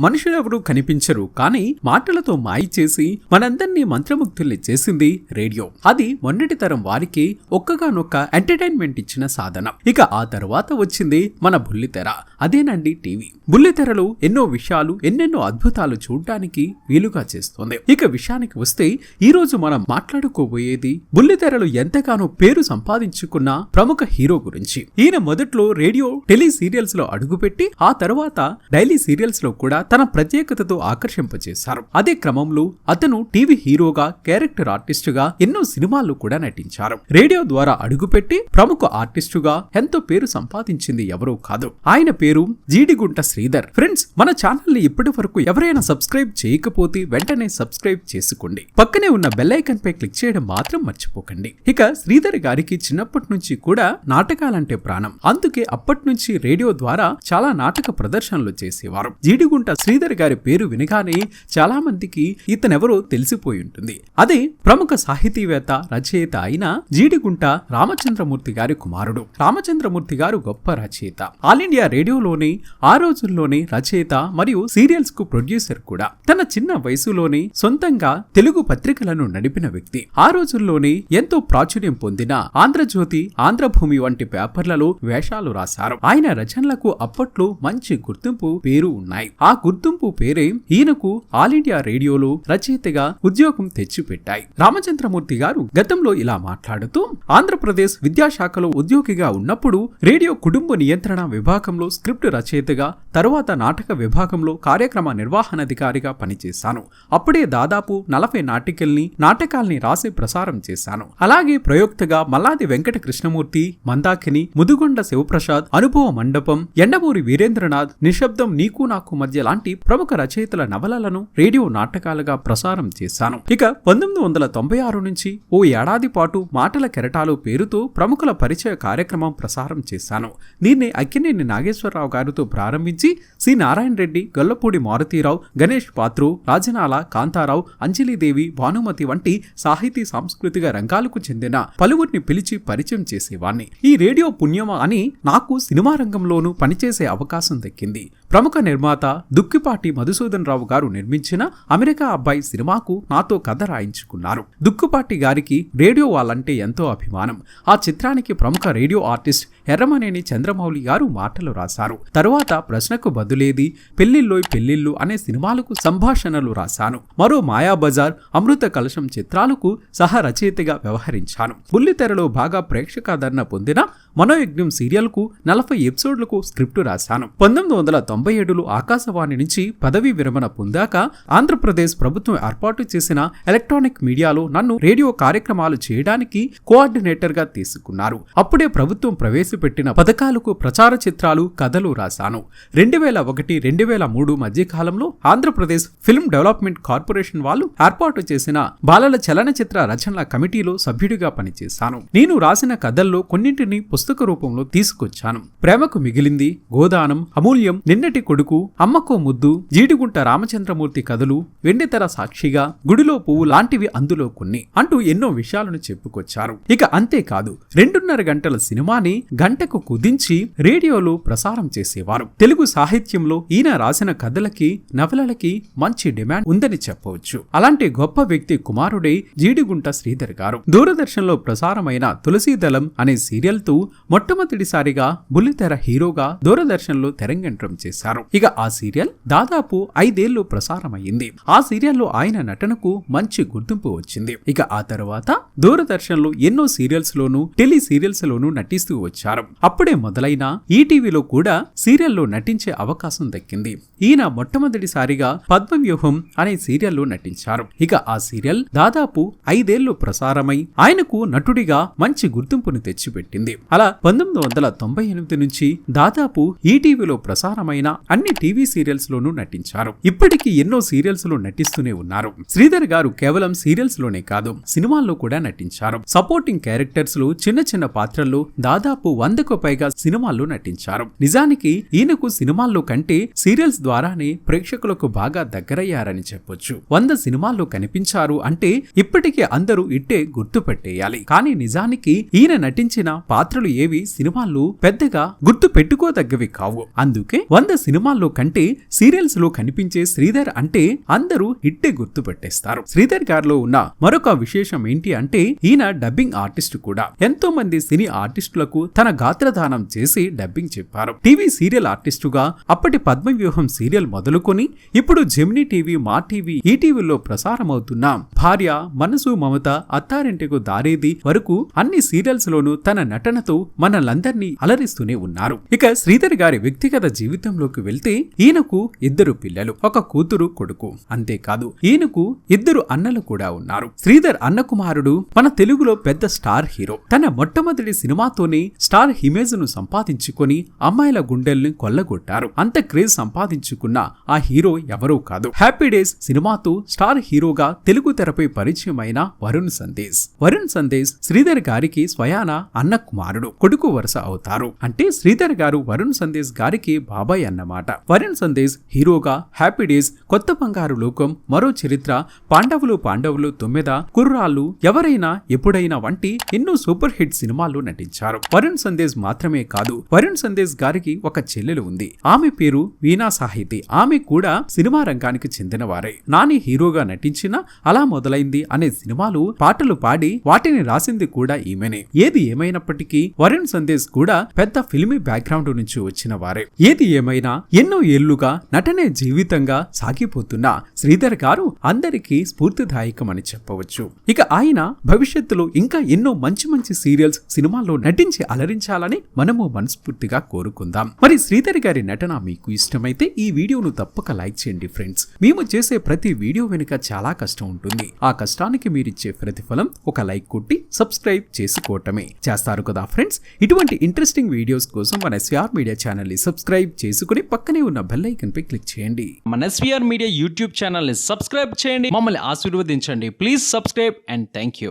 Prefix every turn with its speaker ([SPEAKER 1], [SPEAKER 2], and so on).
[SPEAKER 1] మనుషులెవరూ కనిపించరు కానీ మాటలతో మాయ చేసి మనందరినీ మంత్రముగ్ధుల్ని చేసింది రేడియో. అది మొన్నటి తరం వారికి ఒక్కగానొక్క ఎంటర్టైన్మెంట్ ఇచ్చిన సాధనం. ఇక ఆ తర్వాత వచ్చింది మన బుల్లితెర. అదేనండి టీవీ. బుల్లితెరలో ఎన్నో విషయాలు ఎన్నెన్నో అద్భుతాలు చూడటానికి వీలుగా చేస్తుంది. ఇక విషయానికి వస్తే ఈ రోజు మనం మాట్లాడుకోబోయేది బుల్లితెరలు ఎంతగానో పేరు సంపాదించుకున్న ప్రముఖ హీరో గురించి. ఈయన మొదట్లో రేడియో టెలి సీరియల్స్లో అడుగుపెట్టి ఆ తర్వాత డైలీ సీరియల్స్లో కూడా తన ప్రత్యేకతతో ఆకర్షింపచేశారు. అదే క్రమంలో అతను టీవీ హీరోగా క్యారెక్టర్ ఆర్టిస్టుగా ఎన్నో సినిమాల్లో కూడా నటించారు. రేడియో ద్వారా అడుగుపెట్టి ప్రముఖ ఆర్టిస్టుగా ఎంతో పేరు సంపాదించింది ఎవరో కాదు. ఆయన పేరు జీడిగుంట శ్రీధర్. ఫ్రెండ్స్ మన ఛానల్ని ఇప్పటి వరకు ఎవరైనా సబ్స్క్రైబ్ చేయకపోతే వెంటనే సబ్స్క్రైబ్ చేసుకోండి. పక్కనే ఉన్న బెల్లైకన్ పై క్లిక్ చేయడం మాత్రం మర్చిపోకండి. ఇక శ్రీధర్ గారికి చిన్నప్పటి నుంచి కూడా నాటకాలంటే ప్రాణం. అందుకే అప్పటి నుంచి రేడియో ద్వారా చాలా నాటక ప్రదర్శనలు చేసేవారు. జీడిగుంట శ్రీధర్ గారి పేరు వినగానే చాలా మందికి ఇతనెవరో తెలిసిపోయి ఉంటుంది. అదే ప్రముఖ సాహితీవేత్త రచయిత అయిన జీడిగుంట రామచంద్రమూర్తి గారి కుమారుడు. రామచంద్రమూర్తి గారు గొప్ప రచయిత. ఆల్ ఇండియా రేడియోలోని ఆ రోజుల్లోనే రచయిత మరియు సీరియల్స్కు ప్రొడ్యూసర్ కూడా. తన చిన్న వయసులోనే సొంతంగా తెలుగు పత్రికలను నడిపిన వ్యక్తి. ఆ రోజుల్లోనే ఎంతో ప్రాచుర్యం పొందిన ఆంధ్రజ్యోతి ఆంధ్రభూమి వంటి పేపర్లలో వేషాలు రాశారు. ఆయన రచనలకు అప్పట్లో మంచి గుర్తింపు పేరు ఉన్నాయి. ఆ గుర్తింపు పేరే ఈయనకు ఆల్ ఇండియా రేడియోలో రచయితగా ఉద్యోగం తెచ్చిపెట్టాయి. రామచంద్రమూర్తి గారు గతంలో ఇలా మాట్లాడుతూ ఆంధ్రప్రదేశ్ విద్యాశాఖలో ఉద్యోగిగా ఉన్నప్పుడు రేడియో కుటుంబ నియంత్రణ విభాగంలో స్క్రిప్ట్ రచయితగా తరువాత నాటక విభాగంలో కార్యక్రమ నిర్వహణాధికారిగా పనిచేశాను. అప్పుడే దాదాపు నలభై నాటికల్ని నాటకాల్ని రాసి ప్రసారం చేశాను. అలాగే ప్రయోక్తగా మల్లాది వెంకట కృష్ణమూర్తి మందాకిని ముదుగొండ శివప్రసాద్ అనుభవ మండపం ఎండమూరి వీరేంద్రనాథ్ నిశ్శబ్దం నీకు నాకు మధ్య లాంటి ప్రముఖ రచయితల నవలలను రేడియో నాటకాలుగా ప్రసారం చేశాను. ఇక పంతొమ్మిది వందల తొంభై ఆరు నుంచి ఓ ఏడాది పాటు మాటల కెరటాలు పేరుతో ప్రముఖుల పరిచయ కార్యక్రమం ప్రసారం చేశాను. దీన్ని అక్కినేని నాగేశ్వరరావు గారితో ప్రారంభించి సి నారాయణ రెడ్డి గొల్లపూడి మారుతీరావు గణేష్ పాత్రు రాజనాల కాంతారావు అంజలిదేవి భానుమతి వంటి సాహితీ సాంస్కృతిక రంగాలకు చెందిన పలువురిని పిలిచి పరిచయం చేసేవాణ్ణి. ఈ రేడియో పుణ్యమా అని నాకు సినిమా రంగంలోనూ పనిచేసే అవకాశం దక్కింది. ప్రముఖ నిర్మాత దుక్కిపాటి మధుసూదన్ రావు గారు నిర్మించిన అమెరికా అబ్బాయి సినిమాకు నాతో కథ రాయించుకున్నారు. దుక్కుపాటి గారికి రేడియో వాళ్ళంటే ఎంతో అభిమానం. ఆ చిత్రానికి ప్రముఖ రేడియో ఆర్టిస్ట్ ఎర్రమనేని చంద్రమౌళి గారు మాటలు రాశారు. తరువాత ప్రశ్నకు బదులేది పెళ్ళిల్లోయ్ పెళ్ళిళ్ళు అనే సినిమాలకు సంభాషణలు రాశాను. మరో మాయాబజార్ అమృత కలశం చిత్రాలకు సహ రచయితగా వ్యవహరించాను. బుల్లితెరలో బాగా ప్రేక్షకాదరణ పొందిన మనోయజ్ఞం సీరియల్కు నలభై ఎపిసోడ్లకు స్క్రిప్టు రాశాను. పంతొమ్మిది వందల తొంభై ఏడులో ఆకాశవాణి నుంచి పదవీ విరమణ పొందాక ఆంధ్రప్రదేశ్ ప్రభుత్వం ఏర్పాటు చేసిన ఎలక్ట్రానిక్ మీడియాలో నన్ను రేడియో కార్యక్రమాలు చేయడానికి కోఆర్డినేటర్గా తీసుకున్నారు. అప్పుడే ప్రభుత్వం ప్రవేశపెట్టిన పథకాలకు ప్రచార చిత్రాలు కథలు రాశాను. రెండు వేల ఒకటి రెండు వేల మూడు మధ్యకాలంలో ఆంధ్రప్రదేశ్ ఫిల్మ్ డెవలప్మెంట్ కార్పొరేషన్ వాళ్ళు ఏర్పాటు చేసిన బాలల చలనచిత్ర రచనల కమిటీలో సభ్యుడిగా పనిచేశాను. నేను రాసిన కథల్లో కొన్నింటిని పుస్తక రూపంలో తీసుకొచ్చాను. ప్రేమకు మిగిలింది గోదానం అమూల్యం నిన్నటి కొడుకు అమ్మకో ముద్దు జీడిగుంట రామచంద్రమూర్తి కథలు వెండితెర సాక్షిగా గుడిలో పువ్వు లాంటివి అందులో కొన్ని అంటూ ఎన్నో విషయాలను చెప్పుకొచ్చారు. ఇక అంతేకాదు రెండున్నర గంటల సినిమాని గంటకు కుదించి రేడియోలో ప్రసారం చేసేవారు. తెలుగు సాహిత్యంలో ఈయన రాసిన కథలకి నవలలకి మంచి డిమాండ్ ఉందని చెప్పవచ్చు. అలాంటి గొప్ప వ్యక్తి కుమారుడే జీడిగుంట శ్రీధర్ గారు. దూరదర్శన్లో ప్రసారమైన తులసీదళం అనే సీరియల్తో మొట్టమొదటిసారిగా బుల్లితెర హీరోగా దూరదర్శన్లో తెరంగేట్రం చేశారు. ఇక ఆ సీరియల్ దాదాపు ఐదేళ్ళు ప్రసారమయ్యింది. ఆ సీరియల్లో ఆయన నటనకు మంచి గుర్తింపు వచ్చింది. ఇక ఆ తర్వాత దూరదర్శన్లో ఎన్నో సీరియల్స్ లోను టెలి సీరియల్స్ లోను నటిస్తూ వచ్చారు. అప్పుడే మొదలైన ఈటీవీలో కూడా సీరియల్లో నటించే అవకాశం దక్కింది. ఈయన మొట్టమొదటిసారిగా పద్మవ్యూహం అనే సీరియల్లో నటించారు. ఇక ఆ సీరియల్ దాదాపు ఐదేళ్ళు ప్రసారమై ఆయనకు నటుడిగా మంచి గుర్తింపును తెచ్చిపెట్టింది. అలా పంతొమ్మిది వందల తొంభై ఎనిమిది నుంచి దాదాపు ఈటీవీలో ప్రసారమైన అన్ని టీవీ సీరియల్స్ లోనూ నటించారు. ఇప్పటికీ ఎన్నో సీరియల్స్లో నటిస్తూనే ఉన్నారు. శ్రీధర్ గారు కేవలం సీరియల్స్లోనే కాదు సినిమాల్లో కూడా నటించారు. సపోర్టింగ్ క్యారెక్టర్స్లో చిన్న చిన్న పాత్రల్లో దాదాపు వందకు పైగా సినిమాల్లో నటించారు. నిజానికి ఈయనకు సినిమాల్లో కంటే సీరియల్స్ ద్వారానే ప్రేక్షకులకు బాగా దగ్గరయ్యారని చెప్పొచ్చు. వంద సినిమాల్లో కనిపించారు అంటే ఇప్పటికీ అందరూ ఇట్టే గుర్తుపెట్టేయాలి. కానీ నిజానికి ఈయన నటించిన పాత్రలు ఏవి సినిమాల్లో పెద్దగా గుర్తు పెట్టుకోదగ్గవి కావు. అందుకే వంద సినిమాల్లో కంటే సీరియల్స్లో కనిపించే శ్రీధర్ అంటే అందరూ ఇట్టే గుర్తు పెట్టేస్తారు శ్రీధర్ గారిలో ఉన్న మరొక విశేషం ఏంటి అంటే ఈయన డబ్బింగ్ ఆర్టిస్ట్ కూడా. ఎంతో మంది సినీ ఆర్టిస్టులకు తన గాత్రదానం చేసి డబ్బింగ్ చెప్పారు. టీవీ సీరియల్ ఆర్టిస్టుగా అప్పటి పద్మవ్యూహం సీరియల్ మొదలుకొని ఇప్పుడు జెమినీ టీవీ మా టీవీ ఈ టీవీలో ప్రసారమవుతున్న భార్య మనసు మమత అత్తారింటికు దారేది వరకు అన్ని సీరియల్స్ లోనూ తన నటనతో మనలందరినీ అలరిస్తూనే ఉన్నారు. ఇక శ్రీధర్ గారి వ్యక్తిగత జీవితంలోకి వెళ్తే ఈయనకు ఇద్దరు పిల్లలు ఒక కూతురు కొడుకు. అంతేకాదు ఈయనకు ఇద్దరు అన్నలు కూడా ఉన్నారు. శ్రీధర్ అన్న కుమారుడు మన తెలుగులో పెద్ద స్టార్ హీరో. తన మొట్టమొదటి సినిమాతోనే స్టార్ ఇమేజ్ను సంపాదించుకొని అమ్మాయిల గుండెల్ని కొల్లగొట్టారు. అంత క్రేజ్ సంపాదించుకున్న ఆ హీరో ఎవరూ కాదు. హ్యాపీ డేస్ సినిమాతో స్టార్ హీరోగా తెలుగు తెరపై పరిచయం అయిన వరుణ్ సందేశ్. వరుణ్ సందేశ్ శ్రీధర్ గారికి స్వయాన అన్న కుమారుడు కొడుకు వరుస అవుతారు. అంటే శ్రీధర్ గారు వరుణ్ సందేశ్ గారికి బాబాయ్ అన్నమాట. వరుణ్ సందేశ్ హీరోగా హ్యాపీ డేస్ కొత్త బంగారు లోకం మరో చరిత్ర పాండవులు పాండవులు తొమ్మిద కుర్రాళ్ళు ఎవరైనా ఎప్పుడైనా వంటి ఎన్నో సూపర్ హిట్ సినిమాల్లో నటించారు. వరుణ్ సందేశ్ మాత్రమే కాదు వరుణ్ సందేశ్ గారికి ఒక చెల్లెలు ఉంది. ఆమె పేరు వీణా సాహితి. ఆమె కూడా సినిమా రంగానికి చెందిన వారే నాని హీరోగా నటించిన అలా మొదలైంది అనే సినిమాలు పాటలు పాడి వాటిని రాసింది కూడా ఈమెనే. ఏది ఏమైనప్పటికీ వరుణ్ సందేశ్ కూడా పెద్ద ఫిల్మీ బ్యాక్గ్రౌండ్ నుంచి వచ్చిన వారే ఏది ఏమైనా ఎన్నో ఏళ్ళుగా నటనే జీవితంగా సాగిపోతున్న. శ్రీధర్ గారు అందరికీ స్ఫూర్తిదాయకమని చెప్పవచ్చు. ఇక ఆయన భవిష్యత్తులో ఇంకా ఎన్నో మంచి మంచి సీరియల్స్ సినిమాల్లో నటించి అలరించాలని మనము మనస్ఫూర్తిగా కోరుకుందాం. మరి శ్రీధర్ గారి నటన మీకు ఇష్టమైతే ఈ వీడియోను తప్పక లైక్ చేయండి ఫ్రెండ్స్. మేము చేసే ప్రతి వీడియో వెనుక చాలా కష్టం ఉంటుంది. ఆ కష్టానికి మీరిచ్చే ప్రతిఫలం ఒక లైక్ కొట్టి సబ్స్క్రైబ్ చేసుకోవటమే. చేస్తారు కదా ఫ్రెండ్స్? ఇటువంటి ఇంట్రెస్టింగ్ వీడియోస్ కోసం మన ఎస్ఆర్ మీడియా ఛానల్ని సబ్స్క్రైబ్ చేసుకో చేసుకుని పక్కనే ఉన్న బెల్ ఐకన్ పై క్లిక్ చేయండి.
[SPEAKER 2] మన ఎస్వీఆర్ మీడియా యూట్యూబ్ ఛానల్ని సబ్స్క్రైబ్ చేయండి. మమ్మల్ని ఆశీర్వదించండి. Please subscribe and thank you